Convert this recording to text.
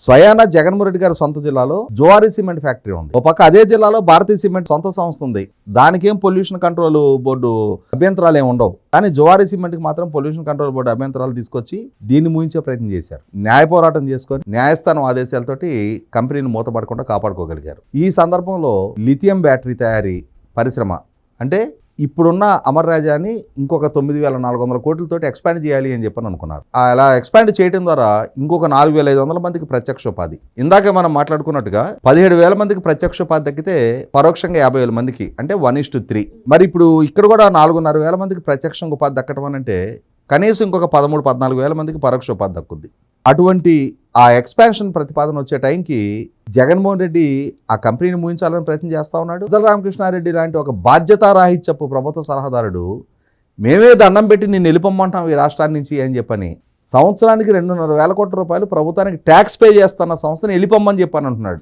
స్వయాన జగన్మోహన్ రెడ్డి గారి సొంత జిల్లాలో జువారీ సిమెంట్ ఫ్యాక్టరీ ఉంది. ఒక పక్క అదే జిల్లాలో భారతీయ సిమెంట్ సొంత సంస్థ ఉంది. దానికేం పొల్యూషన్ కంట్రోల్ బోర్డు అభ్యంతరాలు ఏమి ఉండవు. కానీ జువారీ సిమెంట్కి మాత్రం పొల్యూషన్ కంట్రోల్ బోర్డు అభ్యంతరాలు తీసుకొచ్చి దీన్ని ముగించే ప్రయత్నం చేశారు. న్యాయ పోరాటం చేసుకొని న్యాయస్థానం ఆదేశాలతోటి కంపెనీని మూతపడకుండా కాపాడుకోగలిగారు. ఈ సందర్భంలో లిథియం బ్యాటరీ తయారీ పరిశ్రమ అంటే ఇప్పుడున్న అమర్ రాజాని ఇంకొక తొమ్మిది వేల నాలుగు వందల కోట్లతోటి ఎక్స్పాండ్ చేయాలి అని చెప్పని అనుకున్నారు. అలా ఎక్స్పాండ్ చేయడం ద్వారా ఇంకొక నాలుగు వేల ఐదు వందల మందికి ప్రత్యక్ష ఉపాధి ఇందాక మనం మాట్లాడుకున్నట్టుగా పదిహేడు వేల మందికి ప్రత్యక్ష ఉపాధి తగ్గితే పరోక్షంగా యాభై వేల మందికి అంటే వన్ ఇస్ టు త్రీ మరి ఇప్పుడు ఇక్కడ కూడా నాలుగున్నర వేల మందికి ప్రత్యక్షంగా ఉపాధి దక్కడం అని అంటే కనీసం ఇంకొక పదమూడు పద్నాలుగు వేల మందికి పరోక్ష ఉపాధి దక్కుద్ది. అటువంటి ఆ ఎక్స్పాన్షన్ ప్రతిపాదన వచ్చే టైంకి జగన్మోహన్ రెడ్డి ఆ కంపెనీని ముగించాలని ప్రయత్నం చేస్తా ఉన్నాడు. ఉదల రామకృష్ణారెడ్డి లాంటి ఒక బాధ్యతారాహిత్యపు ప్రభుత్వ సలహాదారుడు మేమే దండం పెట్టి నేను నిలిపమ్మంటాం ఈ రాష్ట్రాన్ని నుంచి అని చెప్పని సంవత్సరానికి రెండున్నర వేల కోట్ల రూపాయలు ప్రభుత్వానికి ట్యాక్స్ పే చేస్తున్న సంస్థని వెళ్ళిపోమ్మని చెప్పని అంటున్నాడు.